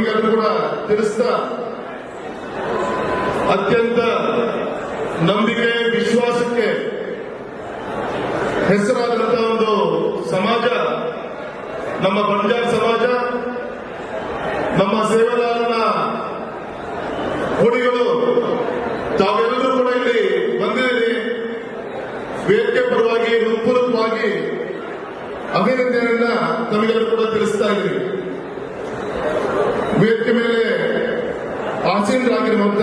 ತಮಗೆಲ್ಲರೂ ಕೂಡ ತಿಳಿಸ್ತಾ ಅತ್ಯಂತ ನಂಬಿಕೆ, ವಿಶ್ವಾಸಕ್ಕೆ ಹೆಸರಾದಂತಹ ಒಂದು ಸಮಾಜ, ನಮ್ಮ ಬಂಜಾರ ಸಮಾಜ, ನಮ್ಮ ಸೇವಾದಾರನ ಹುಡಿಗಳು ತಾವೆಲ್ಲರೂ ಕೂಡ ಇಲ್ಲಿ ಬಂದಿದ್ದೀರಿ. ವೇದಿಕೆ ಪರವಾಗಿ, ಹೃತ್ಪೂರ್ವಕವಾಗಿ ಅಭಿನಂದನೆಯನ್ನ ತಮಗೆಲ್ಲರೂ ಕೂಡ ತಿಳಿಸ್ತಾ ಇದ್ದೀವಿ ವೇದಿಕೆ ಮೇಲೆ ಆಸೀನರಾಗಿರುವಂತ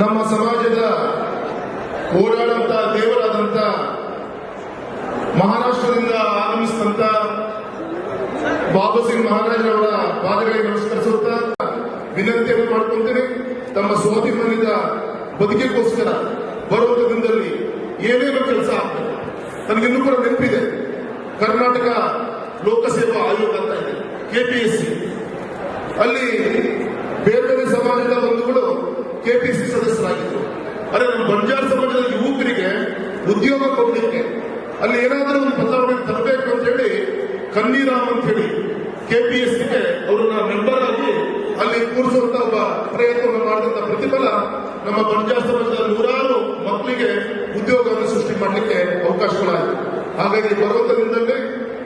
ನಮ್ಮ ಸಮಾಜದ ಹೋರಾಡಂತ ದೇವರಾದಂತ ಮಹಾರಾಷ್ಟ್ರದಿಂದ ಆಗಮಿಸಿದಂತ ಬಾಬಾ ಸಿಂಗ್ ಮಹಾರಾಜ್ ಅವರ ಪಾದಗಳಿಗೆ ನಮಸ್ಕರಿಸುತ್ತಾ ವಿನಂತಿಯನ್ನು ಮಾಡ್ಕೊಂತೀನಿ. ತಮ್ಮ ಸ್ವಾಭಿಮಾನದ ಬದುಕಿಗೋಸ್ಕರ ಬರುವಂತ ದಿನದಲ್ಲಿ ಏನೇನು ಕೆಲಸ ಆಗ್ತದೆ. ನನಗಿನ್ನೂ ಕೂಡ ನೆನಪಿದೆ. ಕರ್ನಾಟಕ ಲೋಕಸೇವಾ ಆಯೋಗ ಅಂತ ಇದೆ ಕೆಪಿಎಸ್ಸಿ ಅಲ್ಲಿ ಬೇರೆ ಬೇರೆ ಸಮಾಜದ ಬಂಧುಗಳು ಕೆಪಿಸಿ ಸದಸ್ಯರಾಗಿದ್ದರು ಅರೆ ನಮ್ಮ ಬಂಜಾರ ಸಮಾಜದ ಯುವಕರಿಗೆ ಉದ್ಯೋಗ ಕೊಡಲಿಕ್ಕೆ. ಅಲ್ಲಿ ಏನಾದರೂ ಒಂದು ಬದಲಾವಣೆ ತರಬೇಕು ಅಂತ ಹೇಳಿ ಕನ್ನೀರಾಮ್ ಅಂತ ಹೇಳಿ ಕೆಪಿಎಸ್ಸಿಗೆ ಅವರನ್ನ ಮೆಂಬರ್ ಆಗಿ ಅಲ್ಲಿ ಕೂರಿಸುವಂತ ಒಬ್ಬ ಪ್ರಯತ್ನವನ್ನು ಮಾಡಿದಂತ ಪ್ರತಿಫಲ ನಮ್ಮ ಬಂಜಾರ ಸಮಾಜದ ನೂರಾರು ಮಕ್ಕಳಿಗೆ ಉದ್ಯೋಗವನ್ನು ಸೃಷ್ಟಿ ಮಾಡಲಿಕ್ಕೆ ಅವಕಾಶಗಳಾಯಿತು ಹಾಗಾಗಿ ಬರುವಂತ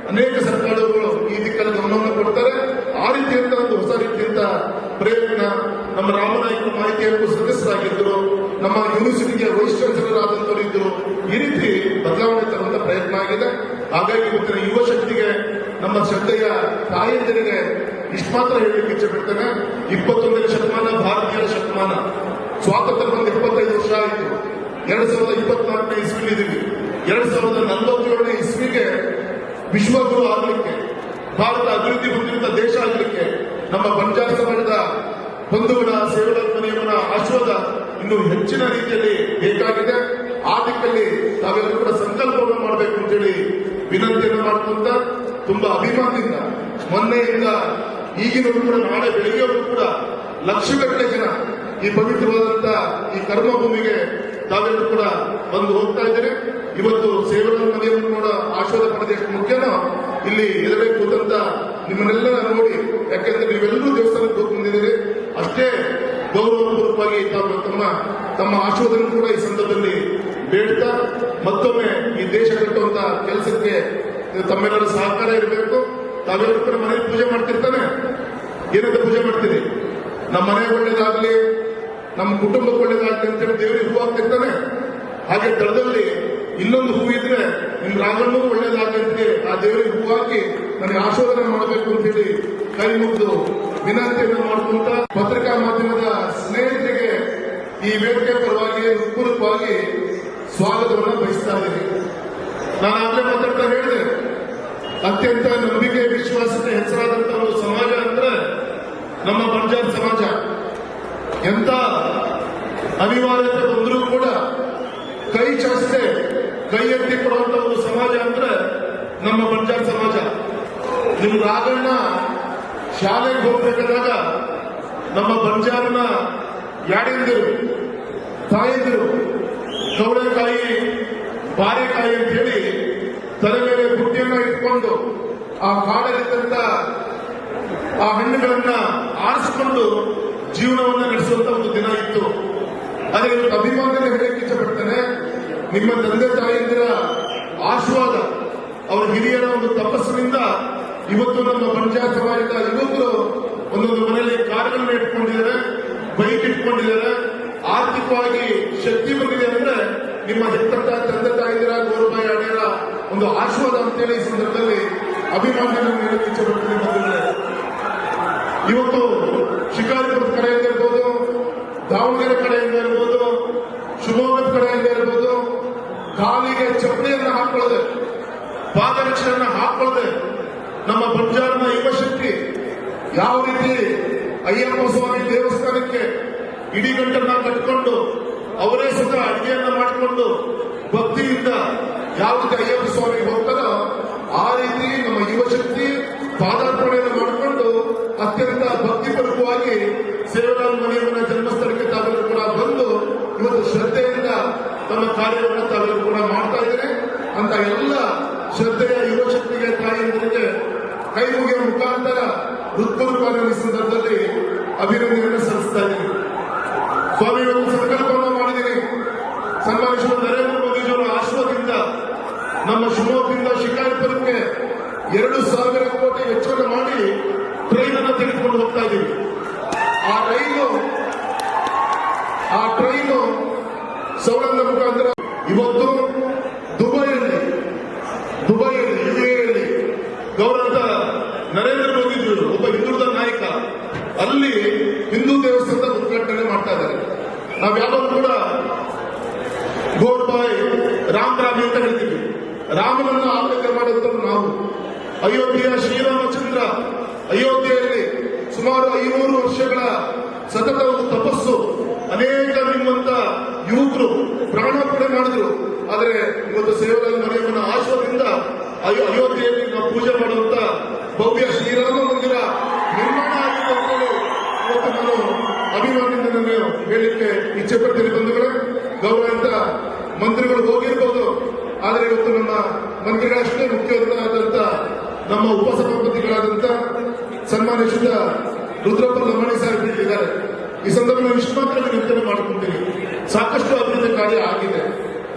ಅನೇಕ ಸರ್ಕಾರಗಳು ಈ ದಿಕ್ಕಲ್ಲಿ ಗಮನವನ್ನು ಕೊಡ್ತಾರೆ. ಆ ರೀತಿಯಂತ ಒಂದು ಹೊಸ ರೀತಿಯಂತ ಪ್ರಯತ್ನ ನಮ್ಮ ರಾಮನಾಯಕ ಮಾಹಿತಿ ಸದಸ್ಯರಾಗಿದ್ದರು ನಮ್ಮ ಯೂನಿವರ್ಸಿಟಿಗೆ ವೈಸ್ ಚಾನ್ಸಲರ್ ಆದಂತವರು ಇದ್ದರು ಈ ರೀತಿ ಬದಲಾವಣೆ ತರುವಂತ ಪ್ರಯತ್ನ ಆಗಿದೆ. ಹಾಗಾಗಿ ಇವತ್ತಿನ ಯುವ ಶಕ್ತಿಗೆ, ನಮ್ಮ ಶ್ರದ್ಧೆಯ ತಾಯಂದಿರಿಗೆ ಇಷ್ಟು ಮಾತ್ರ ಹೇಳಲಿಕ್ಕೆ ಇಚ್ಛೆ ಪಡ್ತೇನೆ. ಇಪ್ಪತ್ತೊಂದನೇ ಶತಮಾನ, ಭಾರತೀಯರ ಶತಮಾನ. ಸ್ವಾತಂತ್ರ್ಯ ಬಂದ ಇಪ್ಪತ್ತೈದು ವರ್ಷ ಆಯಿತು. ಎರಡ್ ಸಾವಿರದ ಇಪ್ಪತ್ನಾಲ್ಕನೇ ಇಸ್ವಿಲಿ ಇದೀವಿ. ಎರಡ್ ಸಾವಿರದ ನಲವತ್ತೇಳನೇ ಇಸ್ವಿಗೆ ವಿಶ್ವಗುರು ಆಗಲಿಕ್ಕೆ, ಭಾರತ ಅಭಿವೃದ್ಧಿ ಹೊಂದಿರುವಂತಹ ದೇಶ ಆಗಲಿಕ್ಕೆ, ನಮ್ಮ ಬಂಜಾರ ಸಮಾಜದ ಬಂಧುಗಳ ಸೇವಕರ ಆಶೀರ್ವಾದ ಇನ್ನು ಹೆಚ್ಚಿನ ರೀತಿಯಲ್ಲಿ ಬೇಕಾಗಿದೆ. ಆ ದಿಕ್ಕಲ್ಲಿ ತಾವೆಲ್ಲರೂ ಕೂಡ ಸಂಕಲ್ಪವನ್ನು ಮಾಡಬೇಕು ಅಂತೇಳಿ ವಿನಂತಿಯನ್ನು ಮಾಡ್ಕೊಂತ ತುಂಬಾ ಅಭಿಮಾನದಿಂದ ಮೊನ್ನೆಯಿಂದ ಈಗಿನವರು ಕೂಡ ನಾಳೆ ಬೆಳಿಗ್ಗೆವರೆಗೂ ಕೂಡ ಲಕ್ಷಗಟ್ಟಲೆ ಜನ ಈ ಪವಿತ್ರವಾದಂತ ಈ ಕರ್ಮಭೂಮಿಗೆ ತಾವೆಲ್ಲರೂ ಕೂಡ ಬಂದು ಹೋಗ್ತಾ ಇದ್ದಾರೆ ಇವತ್ತು ಸೇವನ ಮನೆಯನ್ನು ಕೂಡ ಆಶೀರ್ವಾದ ಪಡೆದ ಮುಖ್ಯನ ಇಲ್ಲಿ ಎದುರೇ ಕೂತಂತ ನಿಮ್ಮನ್ನೆಲ್ಲ ನೋಡಿ, ಯಾಕೆಂದ್ರೆ ನೀವೆಲ್ಲರೂ ದೇವಸ್ಥಾನಕ್ಕೆ ಹೋಗಿ ಬಂದಿದ್ದೀರಿ. ಅಷ್ಟೇ ಗೌರವಪೂರ್ವಕವಾಗಿ ತಮ್ಮ ತಮ್ಮ ಆಶೀರ್ವಾದವನ್ನು ಕೂಡ ಈ ಸಂದರ್ಭದಲ್ಲಿ ಬೇಡ್ತಾ ಮತ್ತೊಮ್ಮೆ ಈ ದೇಶ ಕಟ್ಟುವಂತ ಕೆಲಸಕ್ಕೆ ತಮ್ಮೆಲ್ಲರ ಸಹಕಾರ ಇರಬೇಕು. ತಾವೆಲ್ಲರೂ ಕೂಡ ಪೂಜೆ ಮಾಡ್ತಿರ್ತಾನೆ. ಏನಂತ ಪೂಜೆ ಮಾಡ್ತೀರಿ? ನಮ್ಮ ಮನೆ ಒಳ್ಳೇದಾಗ್ಲಿ, ನಮ್ಮ ಕುಟುಂಬಕ್ಕೆ ಒಳ್ಳೇದಾಗ್ಲಿ ಅಂತೇಳಿ ದೇವರಿಗೆ ಹೂ ಆಗ್ತಿರ್ತಾನೆ ಹಾಗೆ ತಳದಲ್ಲಿ ಇನ್ನೊಂದು ಹೂ ಇದ್ರೆ ನಿಮ್ ರಾಜಣ್ಣ ಒಳ್ಳೇದಾಗ್ಲಿ ಅಂತೇಳಿ ಆ ದೇವರಿಗೆ ಹೂ ಹಾಕಿ ನನಗೆ ಆಶೋಧನೆ ಮಾಡಬೇಕು ಅಂತ ಹೇಳಿ ಕೈ ಮುಗಿದು ವಿನಂತಿಯನ್ನು ಮಾಡ್ಕೊಂತ ಪತ್ರಿಕಾ ಮಾಧ್ಯಮದ ಸ್ನೇಹಿತರಿಗೆ ಈ ವೇದಿಕೆ ಪರವಾಗಿ ಹೃತ್ಪೂರ್ವಕವಾಗಿ ಸ್ವಾಗತವನ್ನು ಬಯಸ್ತಾ ಇದ್ದೀನಿ. ನಾನು ಆಗ್ಲೇ ಮಾತಾಡ್ತಾ ಹೇಳಿದೆ, ಅತ್ಯಂತ ನಂಬಿಕೆ, ವಿಶ್ವಾಸಕ್ಕೆ ಹೆಸರಾದಂತಹ ಒಂದು ಸಮಾಜ ಅಂದ್ರೆ ನಮ್ಮ ಬಂಜಾರ್ ಸಮಾಜ. ಎಂತ ಅನಿವಾರ್ಯತೆ ಬಂದರೂ ಕೂಡ ಕೈ ಚಾಚದೆ, ಕೈ ಎತ್ತಿ ಕೊಡುವಂತ ಒಂದು ಸಮಾಜ ಅಂದ್ರೆ ನಮ್ಮ ಬಂಜಾರ್ ಸಮಾಜ. ನಿಮ್ ರಾಗಣ್ಣ ಶಾಲೆಗೆ ಹೋಗ್ಬೇಕಾದಾಗ ನಮ್ಮ ಬಂಜಾರನ ಯಾಡಿದ್ರು, ತಾಯಂದಿರು ಕವಳೆಕಾಯಿ ಬಾರೆಕಾಯಿ ಅಂತ ಹೇಳಿ ತಲೆ ಮೇಲೆ ಬುಟ್ಟಿಯನ್ನು ಇಟ್ಕೊಂಡು ಆ ಕಾಡಲ್ಲಿದ್ದಂತ ಆ ಹಣ್ಣುಗಳನ್ನ ಆರಿಸಿಕೊಂಡು ಜೀವನವನ್ನ ನಡೆಸುವಂತ ಒಂದು ದಿನ ಇತ್ತು. ಆದರೆ ಇವತ್ತು ಅಭಿಮಾನದಲ್ಲಿ ಹೇಳಕ್ಕೆ ಇಷ್ಟಪಡ್ತೇನೆ ನಿಮ್ಮ ತಂದೆ ತಾಯಿಯಂದಿರ ಆಶೀರ್ವಾದ, ಅವರ ಹಿರಿಯರ ಒಂದು ತಪಸ್ಸಿನಿಂದ ಇವತ್ತು ನಮ್ಮ ಪಂಚಾಯತ್ ಸಮಾಜದ ಯುವಕರು ಒಂದೊಂದು ಮನೆಯಲ್ಲಿ ಕಾರ್ಗಳನ್ನು ಇಟ್ಕೊಂಡಿದ್ದಾರೆ, ಬೈಕ್ ಇಟ್ಕೊಂಡಿದ್ದಾರೆ ಆರ್ಥಿಕವಾಗಿ ಶಕ್ತಿ ಬಂದಿದೆ ಅಂದ್ರೆ ನಿಮ್ಮ ಹೆತ್ತ ತಂದೆ ತಾಯಿದಿರ ಗೌರವಾಯಿ ಅಡೆಯರ ಒಂದು ಆಶೀರ್ವಾದ ಅಂತೇಳಿ ಈ ಸಂದರ್ಭದಲ್ಲಿ ಅಭಿಮಾನವನ್ನು ನೀಡಲು ಇವತ್ತು ಶಿಕಾರಿಪುರದ ಕಡೆಯಿಂದ ಇರ್ಬೋದು, ದಾವಣಗೆರೆ ಕಡೆಯಿಂದ ಇರ್ಬೋದು, ಶಿವಮೊಗ್ಗದ ಕಡೆಯಿಂದ ಇರ್ಬೋದು ಕಾಲಿಗೆ ಚಪ್ಪಲಿಯನ್ನು ಹಾಕೊಳ್ಳದೆ, ಪಾದರಕ್ಷೆಯನ್ನು ಹಾಕೊಳ್ಳದೆ ನಮ್ಮ ಬಂಜಾರನ ಯುವಶಕ್ತಿ ಯಾವ ರೀತಿ ಅಯ್ಯಪ್ಪ ಸ್ವಾಮಿ ದೇವಸ್ಥಾನಕ್ಕೆ ಇಡೀ ಗಂಟನ್ನ ಕಟ್ಕೊಂಡು ಅವರೇ ಸ್ವತಃ ಅಡಿಗೆಯನ್ನ ಮಾಡಿಕೊಂಡು ಭಕ್ತಿಯಿಂದ ಯಾವುದೇ ಅಯ್ಯಪ್ಪ ಸ್ವಾಮಿ ಹೋಗ್ತಾರೋ ಆ ರೀತಿ ನಮ್ಮ ಯುವಶಕ್ತಿ ಪಾದಾರ್ಪಣೆಯನ್ನು ಮಾಡಿಕೊಂಡು ಅತ್ಯಂತ ಭಕ್ತಿಪೂರ್ವಕವಾಗಿ ಸೇವಲಾಲ್ ಮನೆಯವರ ಜನ್ಮಸ್ಥಳಕ್ಕೆ ತಾವೆಲ್ಲರೂ ಕೂಡ ಬಂದು ಇವತ್ತು ಶ್ರದ್ಧೆಯಿಂದ ತಮ್ಮ ಕಾರ್ಯವನ್ನು ತಾವೆಲ್ಲರೂ ಕೂಡ ಮಾಡ್ತಾ ಇದ್ದಾರೆ ಅಂತ ಎಲ್ಲ ಶ್ರದ್ಧೆಯ ಯುವಶಕ್ತಿಗೆ ಶಕ್ತಿಗೆ ತಾಯಿಯಂದರಿಗೆ ಕೈ ಮುಗಿಯ ಮುಖಾಂತರ ಹೃತ್ಪೂರ್ವಕವಾಗಿ ಈ ಸಂದರ್ಭದಲ್ಲಿ ಅಭಿನಂದನೆಯನ್ನು ಸಲ್ಲಿಸ್ತಾ ಇದ್ದೀನಿ ಸ್ವಾಮಿ ಒಂದು ಸಂಕಲ್ಪವನ್ನು ಮಾಡಿದ್ದೀನಿ ಸನ್ಮಾನಿಸುವ ನರೇಂದ್ರ ಮೋದಿಜಿಯವರ ಆಶ್ರಯದಿಂದ ನಮ್ಮ ಶಿವಮೊಗ್ಗದಿಂದ ಶಿಕಾರಿಪುರಕ್ಕೆ ಎರಡು ಸಾವಿರ ಕೋಟಿ ವೆಚ್ಚವನ್ನು ಮಾಡಿ ಟ್ರೈನ್ ಅನ್ನು ತೆಗೆದುಕೊಂಡು ಹೋಗ್ತಾ ಇದ್ದೀವಿ. ಆ ರೈಲು, ಆ ಟ್ರೈನು ಸೌಲಭ್ಯ ಮುಖಾಂತರ ಇವತ್ತು ದುಬೈಯಲ್ಲಿ ದುಬೈಯಲ್ಲಿ ಯುಎಯಲ್ಲಿ ಗೌರವ ನರೇಂದ್ರ ಮೋದಿಜಿಯವರು ಒಬ್ಬ ಹಿಂದುಳಿದ ನಾಯಕ, ಅಲ್ಲಿ ಹಿಂದೂ ದೇವಸ್ಥಾನದ ಉದ್ಘಾಟನೆ ಮಾಡ್ತಾ ಇದ್ದಾರೆ. ನಾವು ಯಾವಾಗ ಕೂಡ ರಾಮ್ ಅಂತ ಹೇಳ್ತೀವಿ ರಾಮನನ್ನು ಆಳ್ವಿಕೆ ಮಾಡುವಂತರು ನಾವು. ಅಯೋಧ್ಯೆಯ ಶ್ರೀರಾಮಚಂದ್ರ. ಅಯೋಧ್ಯೆಯಲ್ಲಿ ಸುಮಾರು ಐನೂರು ವರ್ಷಗಳ ಸತತ ಒಂದು ತಪಸ್ಸು ಅನೇಕ ನಿಮ್ಮಂತ ಯುವಕರು ಪ್ರಾಣಾರ್ಪಣೆ ಮಾಡಿದ್ರು. ಆದರೆ ಇವತ್ತು ಸೇವಲಾಲ್ ಮನೆಯವನ ಆಶ್ರಮದಿಂದ ಅಯೋ, ಅಯೋಧ್ಯೆಯಲ್ಲಿ ನಾವು ಪೂಜೆ ಮಾಡುವಂತ ಭವ್ಯ ಶ್ರೀರಾಮ ಮಂದಿರ ನಿರ್ಮಾಣ ಆಗಿದೆ ಇವತ್ತು ನಾನು ಅಭಿಮಾನದಿಂದ ನಾನು ಹೇಳಿಕೆ ಇಚ್ಛೆ ಪಡ್ತೀನಿ ಬಂಧುಗಳೇ. ಗೌರವಂತ ಮಂತ್ರಿಗಳು ಹೋಗಿರ್ಬೋದು. ಆದರೆ ಇವತ್ತು ನಮ್ಮ ಮಂತ್ರಿಗಳಷ್ಟೇ ಮುಖ್ಯವಾದಂತ ನಮ್ಮ ಉಪಸಭಾಪತಿಗಳಾದಂತ ಸನ್ಮಾನಿಸಿದ ರುದ್ರಪ್ಪ ಲಮಾಣಿ ಸಾಹೇಬ್ ಹೇಳಿದ್ದಾರೆ. ಈ ಸಂದರ್ಭದಲ್ಲಿ ಇಷ್ಟು ಮಾತ್ರ ವಿನಂತಿ ಮಾಡ್ಕೊಂತೀನಿ ಸಾಕಷ್ಟು ಅಭಿವೃದ್ಧಿ ಕಾರ್ಯ ಆಗಿದೆ.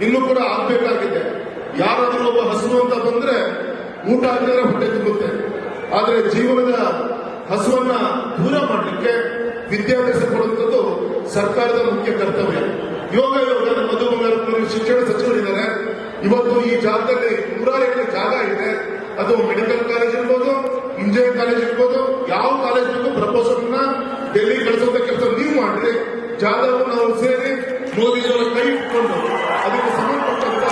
ಇನ್ನೂ ಕೂಡ ಆಗ್ಬೇಕಾಗಿದೆ. ಯಾರಾದರೂ ಒಬ್ಬ ಹಸು ಅಂತ ಬಂದ್ರೆ ಊಟ ಆಗಿದ್ರೆ ಹೊಟ್ಟೆ ತುಂಬುತ್ತೆ. ಆದರೆ ಜೀವನದ ಹಸುವನ್ನ ದೂರ ಮಾಡಲಿಕ್ಕೆ ವಿದ್ಯಾಭ್ಯಾಸ ಕೊಡುವಂಥದ್ದು ಸರ್ಕಾರದ ಮುಖ್ಯ ಕರ್ತವ್ಯ. ಯೋಗ ಯೋಗ ಮಧು ಶಿಕ್ಷಣ ಸಚಿವರಿದ್ದಾರೆ. ಇವತ್ತು ಈ ಜಾಗದಲ್ಲಿ ನೂರಾರು ಜಾಗ ಇದೆ. ಅದು ಮೆಡಿಕಲ್ ಕಾಲೇಜ್ ಇರ್ಬೋದು, ಇಂಜಿನಿಯರಿಂಗ್ ಕಾಲೇಜ್ ಇರ್ಬೋದು, ಯಾವ ಕಾಲೇಜ್ ಬೇಕು ಪ್ರಪೋಸಲ್ ಡೆಲ್ಲಿ ಕಳಿಸುವಂತ ಕೆಲಸ ನೀವು ಮಾಡ್ರಿ. ಜಾಗವನ್ನು ನಾವು ಸೇರಿ ಮೋದಿಜಿಯವರ ಕೈ ಇಟ್ಕೊಂಡು ಅದಕ್ಕೆ ಸಂಬಂಧಪಟ್ಟಂತ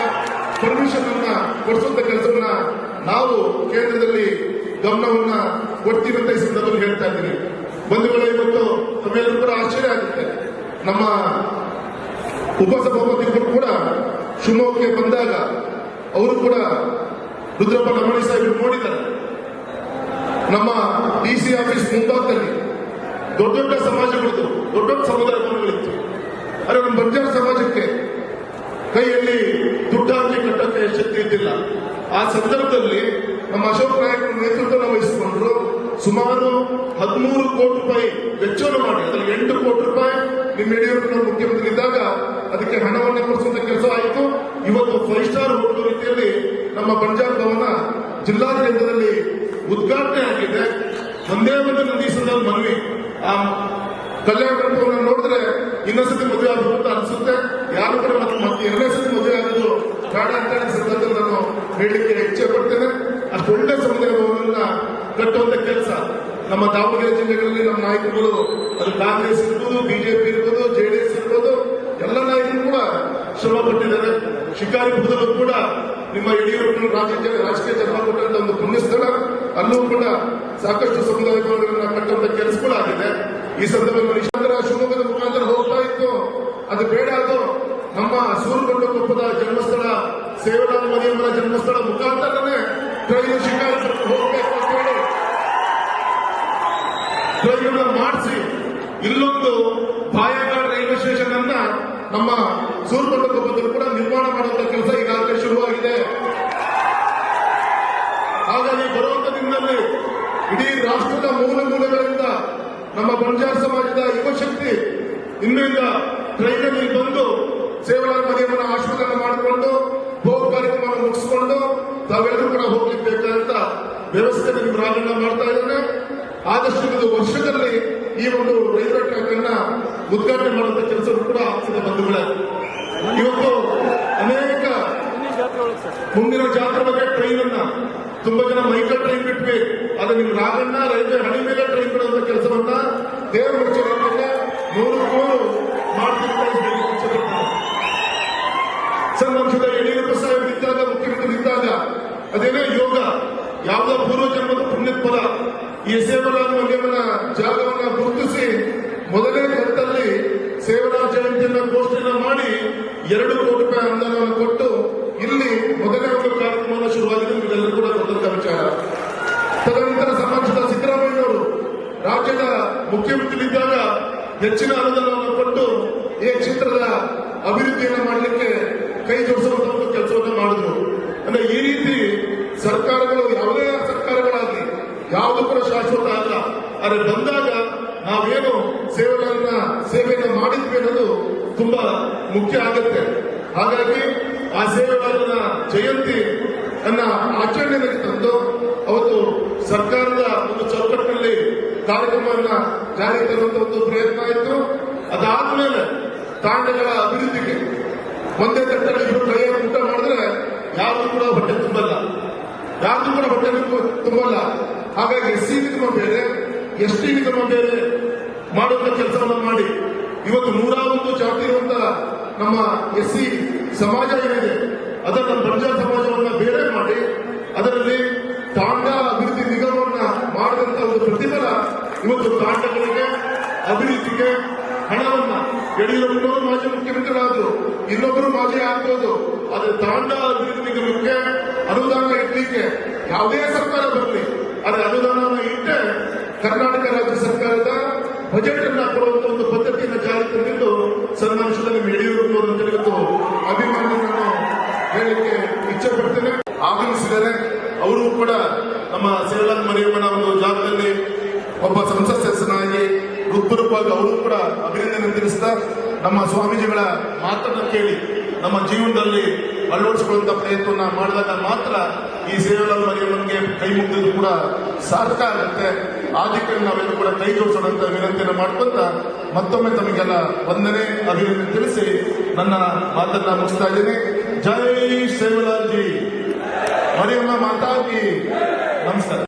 ಪರ್ಮಿಷನ್ ಅನ್ನ ಕೊಡಿಸುವಂತ ಕೆಲಸವನ್ನ ನಾವು ಕೇಂದ್ರದಲ್ಲಿ ಗಮನವನ್ನ ಕೊಡ್ತೀವಿ ಅಂತ ಈ ಸಂದರ್ಭದಲ್ಲಿ ಹೇಳ್ತಾ ಇದ್ದೀನಿ. ಬಂಧುಗಳು, ಇವತ್ತು ತಮ್ಮೆಲ್ಲರೂ ಕೂಡ ಆಶ್ಚರ್ಯ ಆಗುತ್ತೆ. ನಮ್ಮ ಉಪಸಭಾಪತಿಗಳು ಕೂಡ ಶಿವಮೊಗ್ಗಕ್ಕೆ ಬಂದಾಗ ಅವರು ಕೂಡ ರುದ್ರಪ್ಪ ನಮಣಿ ಸಾಹೇಬರು ನೋಡಿದ್ದಾರೆ. ನಮ್ಮ ಡಿ ಸಿ ಆಫೀಸ್ ಮುಂಭಾಗದಲ್ಲಿ ದೊಡ್ಡ ದೊಡ್ಡ ಸಮಾಜಗಳಿದ್ದು, ದೊಡ್ಡ ದೊಡ್ಡ ಸಮುದಾಯ ಭವನಗಳಿತ್ತು. ಆದರೆ ನಮ್ಮ ಬಂಜಾರ ಸಮಾಜಕ್ಕೆ ಕೈಯಲ್ಲಿ ದುಡ್ಡು ಕಟ್ಟಕ್ಕೆ ಶಕ್ತಿ ಇದ್ದಿಲ್ಲ. ಆ ಸಂದರ್ಭದಲ್ಲಿ ನಮ್ಮ ಅಶೋಕ್ ನಾಯಕರ ನೇತೃತ್ವ ವಹಿಸಿಕೊಂಡ್ರು. ಸುಮಾರು ಹದಿಮೂರು ಕೋಟಿ ರೂಪಾಯಿ ವೆಚ್ಚವನ್ನು ಮಾಡಿ, ಅದರಲ್ಲಿ ಎಂಟು ಕೋಟಿ ರೂಪಾಯಿ ನಿಮ್ಮ ಯಡಿಯೂರಪ್ಪನವರು ಮುಖ್ಯಮಂತ್ರಿ ಇದ್ದಾಗ ಅದಕ್ಕೆ ಹಣವನ್ನು ಕೊಡಿಸುವಂತ ಕೆಲಸ ಆಯಿತು. ಇವತ್ತು ಫೈವ್ ಸ್ಟಾರ್ ಹೋಟೆಲ್ ರೀತಿಯಲ್ಲಿ ನಮ್ಮ ಬಂಜಾರ ಭವನ ಜಿಲ್ಲಾ ಉದ್ಘಾಟನೆ ಆಗಿದೆ. ಒಂದೇ ಒಂದು ನದಿ ಈ ಸಂದರ್ಭ ಮನವಿ. ಆ ಕಲ್ಯಾಣ ಮಂಟಪವನ್ನು ನೋಡಿದ್ರೆ ಇನ್ನೊಂದ್ಸತಿ ಮದುವೆ ಆಗಬೇಕು ಅಂತ ಅನಿಸುತ್ತೆ. ಯಾರು ಕೂಡ ಮತ್ತೆ ಎರಡನೇ ಸತಿ ಮದುವೆ ಆಗೋದು ಕಾಡ ಸಂದರ್ಭದಲ್ಲಿ ನಾನು ಹೇಳಲಿಕ್ಕೆ ಇಚ್ಛೆ ಪಡ್ತೇನೆ. ಅಷ್ಟು ಒಳ್ಳೆ ಸಮುದಾಯ ಭವನವನ್ನ ಕಟ್ಟುವಂತ ಕೆಲಸ ನಮ್ಮ ದಾವಣಗೆರೆ ಜಿಲ್ಲೆಗಳಲ್ಲಿ ನಮ್ಮ ನಾಯಕರುಗಳು, ಅದು ಕಾಂಗ್ರೆಸ್ ಇರ್ಬೋದು, ಬಿಜೆಪಿ ಇರ್ಬೋದು ಎಲ್ಲ ನಾಯಕರು ಕೂಡ ಶ್ರಮ ಶಿಕಾರಿ ಶಿಕಾರಿಪುರದಲ್ಲೂ ಕೂಡ ನಿಮ್ಮ ಯಡಿಯೂರಪ್ಪನ ರಾಜಕೀಯ ರಾಜಕೀಯ ಜನ್ಮ ಕೊಟ್ಟಂತ ಒಂದು ಪುಣ್ಯಸ್ಥಳ. ಅಲ್ಲೂ ಕೂಡ ಸಾಕಷ್ಟು ಸಮುದಾಯ ಭವನಗಳನ್ನ ಕಟ್ಟುವಂತ ಕೆಲಸಗಳಾಗಿದೆ. ಈ ಸಂದರ್ಭದಲ್ಲಿ ನಿಶಾಂತರ ಶಿವಮೊಗ್ಗದ ಮುಖಾಂತರ ಹೋಗ್ತಾ ಇತ್ತು ಅದು ಬೇಡ ಅದು ನಮ್ಮ ಸೂರುಗೊಂಡಕೊಪ್ಪದ ಜನ್ಮಸ್ಥಳ ಸೇವಲಾಲ್ ಮರಿಯಮ್ಮನ ಜನ್ಮಸ್ಥಳ ಮುಖಾಂತರನೇ ಟ್ರೈನ್ ಶಿಕಾರಿಪುರಕ್ಕೆ ಹೋಗಬೇಕು ಅಂತ ಹೇಳಿ ಟ್ರೈನ್ ಮಾಡಿಸಿ ಇಲ್ಲೊಂದು ಬಾಯಗಾಡ ರೈಲ್ವೆ ಸ್ಟೇಷನ್ ಅನ್ನ ನಮ್ಮ ಸೂರ್ಪಟ್ಟಕೊಪ್ಪದಲ್ಲಿ ಕೂಡ ನಿರ್ಮಾಣ ಮಾಡುವಂತ ಕೆಲಸ ಈಗಾಗಲೇ ಶುರುವಾಗಿದೆ ಹಾಗಾಗಿ ಬರುವಂತ ದಿನದಲ್ಲಿ ಇಡೀ ರಾಷ್ಟ್ರದ ಮೂಲ ಮೂಲಗಳಿಂದ ನಮ್ಮ ಬಂಜಾರ ಸಮಾಜದ ಯುವಶಕ್ತಿ ಇಂದಿನಿಂದ ಟ್ರೈನಲ್ಲಿ ಬಂದು ಸೇವಲಾರ ಮದೇವನ ಆಶೀರ್ವಾದ ಮಾಡಿಕೊಂಡು ಭೋಗ ಕಾರ್ಯಕ್ರಮ ಮುಗಿಸಿಕೊಂಡು ತಾವೆಲ್ಲರೂ ಕೂಡ ಹೋಗ್ಲಿಕ್ಕೆ ಬೇಕಾದಂತ ವ್ಯವಸ್ಥೆ ನಿಮ್ಮ ರಾಜಣ್ಣ ಮಾಡ್ತಾ ಇದ್ದಾರೆ. ಆದಷ್ಟು ಒಂದು ವರ್ಷದಲ್ಲಿ ಈ ಒಂದು ರೈಲ್ವೆ ಟ್ರ್ಯಾಕ್ ಅನ್ನ ಉದ್ಘಾಟನೆ ಮಾಡುವಂತ ಕೆಲಸ ಕೂಡ ಆಗ್ತಿದೆ ಬಂಧುಗಳೇ. ಇವತ್ತು ಅನೇಕ ಮುಂದಿನ ಜಾತ್ರೆ ಬಗ್ಗೆ ಟ್ರೈನ್ ಅನ್ನ ತುಂಬಾ ಜನ ಮೈಕಲ್ ಟ್ರೈನ್ ಬಿಟ್ವಿ. ಅದು ನಿಮ್ ರಾಜಣ್ಣ ರೈಲ್ವೆ ಹಳಿ ಮೇಲೆ ಟ್ರೈನ್ ಬಿಡುವಂತ ಕೆಲಸವನ್ನ ದೇವರು ಮುಚ್ಚಲೇ ನೂರು ನೂರು. ಸಂವಂಶದ ಯಡಿಯೂರಪ್ಪ ಸಾಹೇಬ್ ಇದ್ದಾಗ, ಮುಖ್ಯಮಂತ್ರಿ ಇದ್ದಾಗ, ಅದೇನೇ ಯೋಗ, ಯಾವುದೋ ಪೂರ್ವ ಜನ್ಮದ ಪುಣ್ಯದ ಫಲ, ಈ ಸೇವಲಾಲ್ ಮಲ್ಯಮ್ಮನ ಜಾಗವನ್ನ ಗುರುತಿಸಿ ಮೊದಲನೇ ಕಂತಲ್ಲಿ ಸೇವನಾ ಜಯಂತಿಯನ್ನ ಘೋಷಣೆ ಮಾಡಿ ಎರಡು ಕೋಟಿ ರೂಪಾಯಿ ಅನುದಾನವನ್ನು ಕೊಟ್ಟು ಇಲ್ಲಿ ಮೊದಲನೇ ಒಂದು ಕಾರ್ಯಕ್ರಮವನ್ನು ಶುರುವಾಗಿದೆ ನಿಮಗೆಲ್ಲರೂ ಕೂಡ ಗೊತ್ತಂತ ವಿಚಾರ ತದನಂತರ ಸಮಾಜದ ಸಿದ್ದರಾಮಯ್ಯನವರು ರಾಜ್ಯದ ಮುಖ್ಯಮಂತ್ರಿಗಳಿದ್ದಾಗ ಹೆಚ್ಚಿನ ಅನುದಾನವನ್ನು ಕೊಟ್ಟು ಈ ಕ್ಷೇತ್ರದ ಅಭಿವೃದ್ಧಿಯನ್ನು ಮಾಡಲಿಕ್ಕೆ ಕೈ ಜೋಡಿಸುವಂತ ಒಂದು ಕೆಲಸವನ್ನು ಮಾಡಿದ್ರು ಅಂದ್ರೆ ಈ ರೀತಿ ಸರ್ಕಾರಗಳು ಯಾವುದೇ ಸರ್ಕಾರಗಳಾಗಲಿ ಯಾವುದು ಕೂಡ ಶಾಶ್ವತ ಅಲ್ಲ. ಆದರೆ ಬಂದಾಗ ನಾವೇನು ಸೇವೆಗಳನ್ನ ಸೇವೆಯನ್ನು ಮಾಡಿದ್ವಿ ಅನ್ನೋದು ತುಂಬಾ ಮುಖ್ಯ ಆಗುತ್ತೆ. ಹಾಗಾಗಿ ಆ ಸೇವೆಗಳನ್ನ ಜಯಂತಿ ಅನ್ನ ಆಚರಣೆಗೆ ತಂದು ಅವತ್ತು ಸರ್ಕಾರದ ಒಂದು ಚೌಕಟ್ಟಿನಲ್ಲಿ ಕಾರ್ಯಕ್ರಮವನ್ನ ಜಾರಿ ತರುವಂತ ಒಂದು ಪ್ರಯತ್ನ ಆಯಿತು ಅದಾದ್ಮೇಲೆ ತಾಂಡಗಳ ಅಭಿವೃದ್ಧಿಗೆ ಒಂದೇ ತಟ್ಟಲ್ಲಿ ಇಬ್ಬರು ಕೈಯ ಊಟ ಮಾಡಿದ್ರೆ ಯಾರು ಕೂಡ ಯಾರು ಕೂಡ ಹೊಟ್ಟೆ ತುಂಬ- ತುಂಬಲ್ಲ ಹಾಗಾಗಿ ಎಸ್ ಸಿ ನಿಗಮ ಬೇರೆ ಎಸ್ ಟಿ ನಿಗಮ ಬೇರೆ ಮಾಡುವಂತ ಕೆಲಸವನ್ನು ಮಾಡಿ. ಇವತ್ತು ನೂರ ಒಂದು ಜಾತಿ ಇರುವಂತ ನಮ್ಮ ಎಸ್ ಸಿ ಸಮಾಜ ಏನಿದೆ, ಅದನ್ನು ಬಂಜಾರ ಸಮಾಜವನ್ನ ಬೇರೆ ಮಾಡಿ, ಅದರಲ್ಲಿ ತಾಂಡ ಅಭಿವೃದ್ಧಿ ನಿಗಮವನ್ನ ಮಾಡಿದಂತ ಒಂದು ಪ್ರತಿಫಲ ಇವತ್ತು ತಾಂಡಗಳಿಗೆ, ಅಭಿವೃದ್ಧಿಗೆ ಹಣವನ್ನ ಯಡಿಯೂರಪ್ಪನವರು ಮಾಜಿ ಮುಖ್ಯಮಂತ್ರಿಗಳಾದ್ರು ಇನ್ನೊಬ್ಬರು ಮಾಜಿ ಆಗ್ಬೋದು. ಅದು ತಾಂಡ ಅಭಿವೃದ್ಧಿ ಮುಖ್ಯ ಅನುದಾನ ಇಡ್ಲಿಕ್ಕೆ ಯಾವುದೇ ಸರ್ಕಾರ ಬರಲಿ. ಅದರ ಅನುದಾನವನ್ನು ಇಟ್ಟೆ ಕರ್ನಾಟಕ ರಾಜ್ಯ ಸರ್ಕಾರದ ಬಜೆಟ್ ಅನ್ನ ಕೊಡುವಂತ ಒಂದು ಪದ್ಧತಿಯನ್ನು ಜಾರಿ ತಂದಿದ್ದು ನಿಮ್ಮ ಯಡಿಯೂರಪ್ಪನವರು ಅಂತ ಹೇಳಿದ್ದು ಅಭಿಮಾನವನ್ನು ನಾನು ಹೇಳಲಿಕ್ಕೆ ಇಚ್ಛೆ ಪಡ್ತೇನೆ ಆಗಮಿಸಿದರೆ ಅವರು ಕೂಡ ನಮ್ಮ ಸೇವಲಾಲ್ ಮರಿಯಮ್ಮನ ಒಂದು ಜಾಗದಲ್ಲಿ ಒಬ್ಬ ಸಂಸತ್ ಸದಸ್ಯನಾಗಿ ಹೃತ್ಪೂರ್ವಕವಾಗಿ ಅವರು ಕೂಡ ಅಭಿನಂದನೆ ತಿಳಿಸ್ತಾ ನಮ್ಮ ಸ್ವಾಮೀಜಿಗಳ ಮಾತನ್ನು ಕೇಳಿ, ನಮ್ಮ ಜೀವನದಲ್ಲಿ ಅಳವಡಿಸಿಕೊಳ್ಳುವಂತ ಪ್ರಯತ್ನ ಮಾಡಿದಾಗ ಮಾತ್ರ ಈ ಸೇವೆಗಳ ಬಗ್ಗೆ ನಮಗೆ ಕೈ ಮುಗಿದು ಕೂಡ ಸಾರ್ಥಕ ಆಗುತ್ತೆ. ಆ ದಿಕ್ಕಲ್ಲಿ ನಾವೆಲ್ಲ ಕೂಡ ಕೈ ಜೋಡಿಸೋಣ ವಿನಂತಿಯನ್ನು ಮಾಡ್ಕೊಂತ ಮತ್ತೊಮ್ಮೆ ತಮಗೆಲ್ಲ ವಂದನೆ, ಅಭಿನಂದನೆ ತಿಳಿಸಿ ನನ್ನ ಮಾತನ್ನ ಮುಗಿಸ್ತಾ ಇದ್ದೀನಿ. ಜೈ ಸೇವಲಾಲ್ ಜಿ. ಮರಿಯಮ್ಮ ಮಾತಾಜಿ ನಮಸ್ಕಾರ.